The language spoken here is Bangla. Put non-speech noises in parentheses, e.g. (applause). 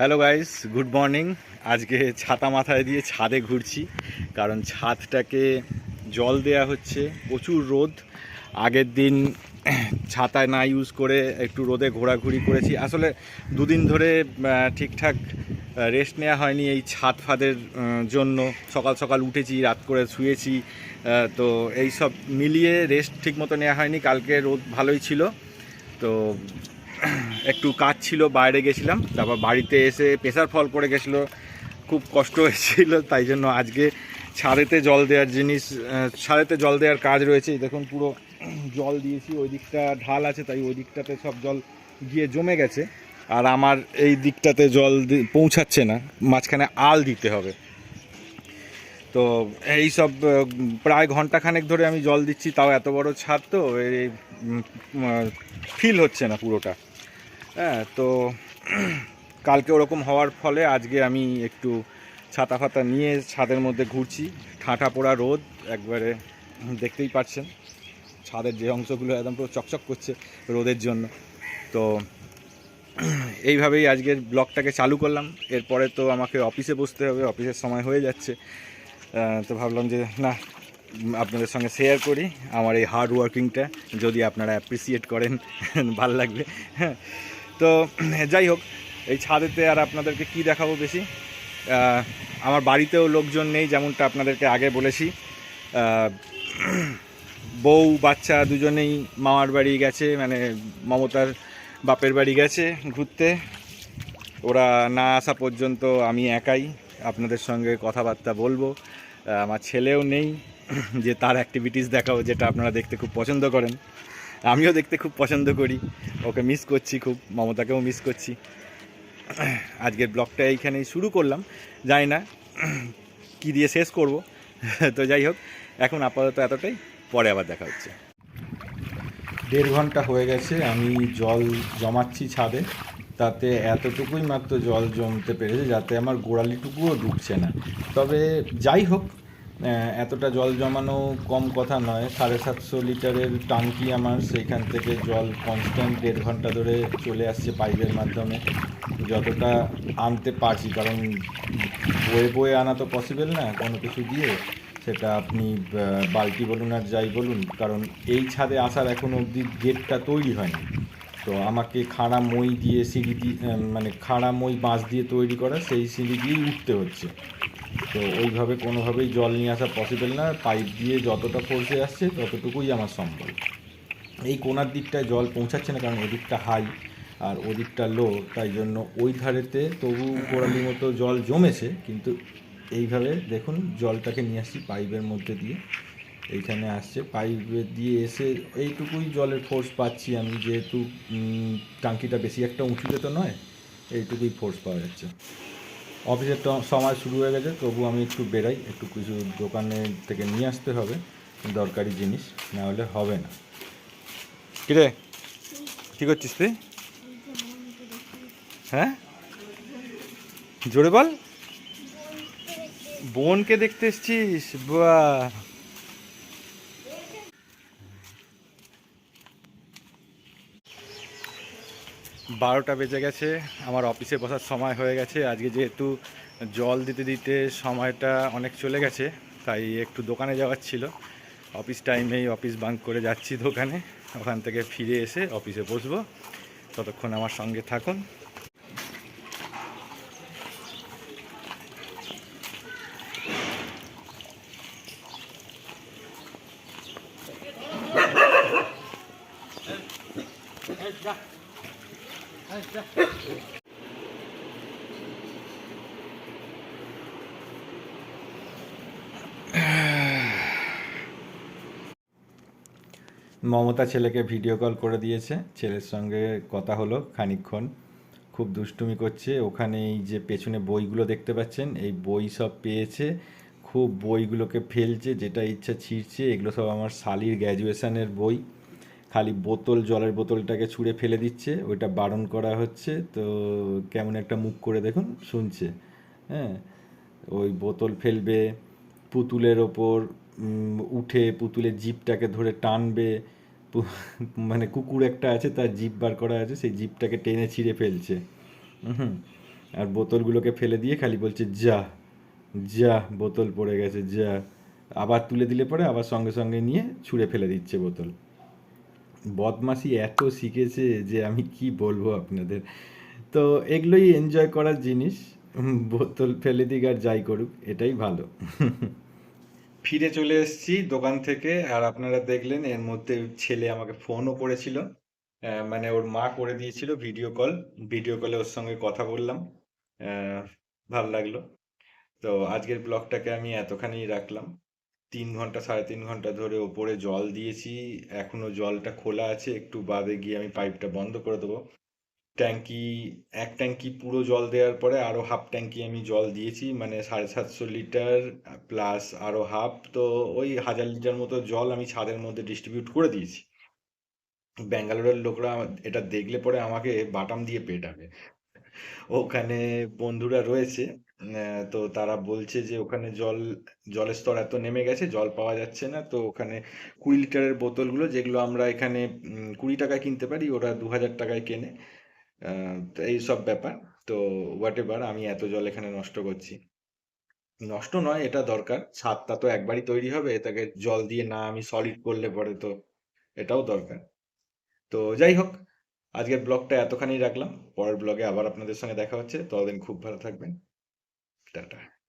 হ্যালো গাইস গুড মর্নিং আজকে ছাতা মাথায় দিয়ে ছাদে ঘুরছি, কারণ ছাদটাকে জল দেয়া হচ্ছে। প্রচুর রোদ। আগের দিন ছাতা না ইউজ করে একটু রোদে ঘোরাঘুরি করেছি। আসলে দুদিন ধরে ঠিকঠাক রেস্ট নেওয়া হয়নি এই ছাদ ফাদের জন্য। সকাল সকাল উঠেছি, রাত করে শুয়েছি তো এই সব মিলিয়ে রেস্ট ঠিক মতো নেওয়া হয়নি। কালকে রোদ ভালোই ছিল। তো (clears throat) একটু কাজ ছিল, বাইরে গেছিলাম, তারপর বাড়িতে এসে প্রেসার ফল করে গেছিল। খুব কষ্ট হয়েছিল, তাই জন্য আজকে ছাদেতে জল দেওয়ার জিনিস ছাদেতে জল দেওয়ার কাজ রয়েছে। দেখুন, পুরো (clears throat) জল দিয়েছি, ওই দিকটা ঢাল আছে, তাই ওই দিকটাতে সব জল গিয়ে জমে গেছে। আর আমার এই দিকটাতে জল পৌঁছাচ্ছে না, মাঝখানে আল দিতে হবে। তো এই সব প্রায় ঘন্টাখানেক ধরে আমি জল দিচ্ছি, তাও এত বড় ছাদ তো ফিল হচ্ছে না পুরোটা। হ্যাঁ তো কালকে ওরকম হওয়ার ফলে আজকে আমি একটু ছাতা ফাতা নিয়ে ছাদের মধ্যে ঘুরছি। ঠাঁটা পোড়া রোদ, একবারে দেখতেই পাচ্ছেন। ছাদের যে অংশগুলো একদম পুরো চকচক করছে রোদের জন্য। তো এইভাবেই আজকের ব্লগটাকে চালু করলাম। এরপরে তো আমাকে অফিসে বসতে হবে, অফিসের সময় হয়ে যাচ্ছে। তো ভাবলাম যে, না, আপনাদের সঙ্গে শেয়ার করি আমার এই হার্ড ওয়ার্কিংটা যদি আপনারা অ্যাপ্রিসিয়েট করেন, (laughs) ভালো লাগবে। হ্যাঁ। তো, (clears throat) যাই হোক, এই ছাদেতে আর আপনাদেরকে কি দেখাবো বেশি? আমার বাড়িতেও লোকজন নেই, যেমনটা আপনাদেরকে আগে বলেছি। (clears throat) বউ, বাচ্চা দুজনেই মামার বাড়ি গেছে মানে মমতার বাপের বাড়ি গেছে ঘুরতে। ওরা না আসা পর্যন্ত আমি একাই আপনাদের সঙ্গে কথাবার্তা বলব। আমার ছেলেও নেই, (clears throat) যে তার অ্যাক্টিভিটিস দেখাবো, যেটা আপনারা দেখতে খুব পছন্দ করেন। আমিও দেখতে খুব পছন্দ করি। ওকে মিস করছি খুব, মমতাকেও মিস করছি। আজকের ব্লগটা এইখানেই শুরু করলাম। জানি না কী দিয়ে শেষ করব। তো যাই হোক, এখন আপাতত এতটাই, পরে আবার দেখা হচ্ছে। দেড় ঘণ্টা হয়ে গেছে, আমি জল জমাচ্ছি ছাদে। তাতে এতটুকুই মাত্র জল জমতে পেরেছে, যাতে আমার গোড়ালিটুকুও ঢুকছে না। তবে যাই হোক এতটা জল জমানো কম কথা নয়। সাড়ে সাতশো লিটারের টাঙ্কি আমার, সেইখান থেকে জল কনস্ট্যান্ট দেড় ঘণ্টা ধরে চলে আসছে পাইপের মাধ্যমে। যতটা আনতে পারছি, কারণ বয়ে বয়ে আনা তো পসিবল না, কোনো কিছু দিয়ে। সেটা আপনি বালতি বলুন আর যাই বলুন, কারণ এই ছাদে আসার এখনও অবধি গেটটা তৈরি হয়নি। তো আমাকে খাড়া মই দিয়ে সিঁড়ি দিয়ে মানে খাড়া মই বাঁশ দিয়ে তৈরি করা, সেই সিঁড়ি দিয়েই উঠতে হচ্ছে। তো ওইভাবে কোনোভাবেই জল নিয়ে আসা পসিবল না। পাইপ দিয়ে যতটা ফোর্সে আসছে, ততটুকুই আমার সম্ভব এই কোনার দিকটায় জল পৌঁছাচ্ছে না, কারণ ওদিকটা হাই আর ওদিকটা লো তাই জন্য ওই ধারেতে তবু গোড়ালি মতো জল জমেছে। কিন্তু এইভাবে দেখুন, জলটাকে নিয়ে আসছি পাইপের মধ্যে দিয়ে। এইখানে আসছে পাইপে দিয়ে এসে এইটুকুই জলের ফোর্স পাচ্ছি আমি, যেহেতু টাঙ্কিটা বেশি একটা উঁচুতে তো নয়, এইটুকুই ফোর্স পাওয়া যাচ্ছে। অফিসের সময় শুরু হয়ে গেছে, তবু আমি একটু বেরাই, একটু কিছু দোকানে থেকে নিয়ে আসতে হবে, দরকারি জিনিস, না হলে হবে না। কিরে কী করছিস তুই? হ্যাঁ? জোরে বল। বোনকে দেখতে এসছিস? বাহ। বারোটা বেজে গেছে, আমার অফিসে বসার সময় হয়ে গেছে। আজকে যেহেতু জল দিতে দিতে সময়টা অনেক চলে গেছে, তাই একটু দোকানে যাওয়ার ছিল। অফিস টাইমেই অফিস বাঙ্ক করে যাচ্ছি দোকানে, ওখান থেকে ফিরে এসে অফিসে বসবো। ততক্ষণ আমার সঙ্গে থাকুন। মমতা ছেলেকে ভিডিও কল করে দিয়েছে। ছেলের সঙ্গে কথা হলো খানিকক্ষণ। খুব দুষ্টুমি করছে। ওখানে এই যে পেছনে বইগুলো দেখতে পাচ্ছেন, এই বই সব পেয়েছে। খুব বইগুলোকে ফেলছে, যেটা ইচ্ছা ছিঁড়ছে, এগুলো সব আমার শালির গ্র্যাজুয়েশনের বই। খালি বোতল, জলের বোতলটাকে ছুঁড়ে ফেলে দিচ্ছে, ওইটা বারণ করা হচ্ছে। তো কেমন একটা মুখ করে দেখুন, শুনছে। হ্যাঁ ওই বোতল ফেলবে, পুতুলের ওপর উঠে পুতুলের জিপটাকে ধরে টানবে মানে কুকুর একটা আছে, তার জিপ বার করা আছে, সেই জিপটাকে টেনে ছিঁড়ে ফেলছে। হুম, আর বোতলগুলোকে ফেলে দিয়ে খালি বলছে, যা যা, বোতল পড়ে গেছে, যা। আবার তুলে দিলে পরে আবার সঙ্গে সঙ্গে নিয়ে ছুঁড়ে ফেলে দিচ্ছে বোতল। বদমাশি এত শিখেছে যে আমি কি বলব আপনাদের। তো এগুলোই এনজয় করার জিনিস। বোতল ফেলে দিক আর যাই করুক, এটাই ভালো। ফিরে চলে এসেছি দোকান থেকে, আর আপনারা দেখলেন এর মধ্যে ছেলে আমাকে ফোনও করেছিল। মানে ওর মা করে দিয়েছিল ভিডিও কল ভিডিও কলে ওর সঙ্গে কথা বললাম। ভালো লাগল। তো আজকের ব্লগটাকে আমি এতখানি রাখলাম। তিন ঘণ্টা, সাড়ে তিন ঘণ্টা ধরে ওপরে জল দিয়েছি। এখনও জলটা খোলা আছে, একটু বাদে গিয়ে আমি পাইপটা বন্ধ করে দেবো। ট্যাঙ্কি, এক ট্যাঙ্কি পুরো জল দেওয়ার পরে আরও হাফ ট্যাঙ্কি আমি জল দিয়েছি মানে সাড়ে সাতশো লিটার প্লাস আরও হাফ। তো ওই হাজার লিটার মতো জল আমি ছাদের মধ্যে ডিস্ট্রিবিউট করে দিয়েছি। ব্যাঙ্গালোরের লোকরা এটা দেখলে পরে আমাকে বাটাম দিয়ে পেটাবে। ওখানে বন্ধুরা রয়েছে তো তারা বলছে যে ওখানে জল, জলের স্তর এত নেমে গেছে, জল পাওয়া যাচ্ছে না, তো ওখানে কুড়ি লিটারের বোতলগুলো যেগুলো আমরা এখানে কুড়ি টাকায় কিনতে পারি, ওরা দু হাজার টাকায় কেনে। এই সব ব্যাপার, তো হোয়াট এভার আমি এত জল এখানে নষ্ট করছি। নষ্ট নয়, এটা দরকার, ছাদটা তো একবারই তৈরি হবে, এটাকে জল দিয়ে না আমি সলিড করলে পরে তো এটাও দরকার। তো যাই হোক আজকের ব্লগটা এতখানি রাখলাম। পরের ব্লগে আবার আপনাদের সঙ্গে দেখা হচ্ছে। ততদিন খুব ভালো থাকবেন। টাটা।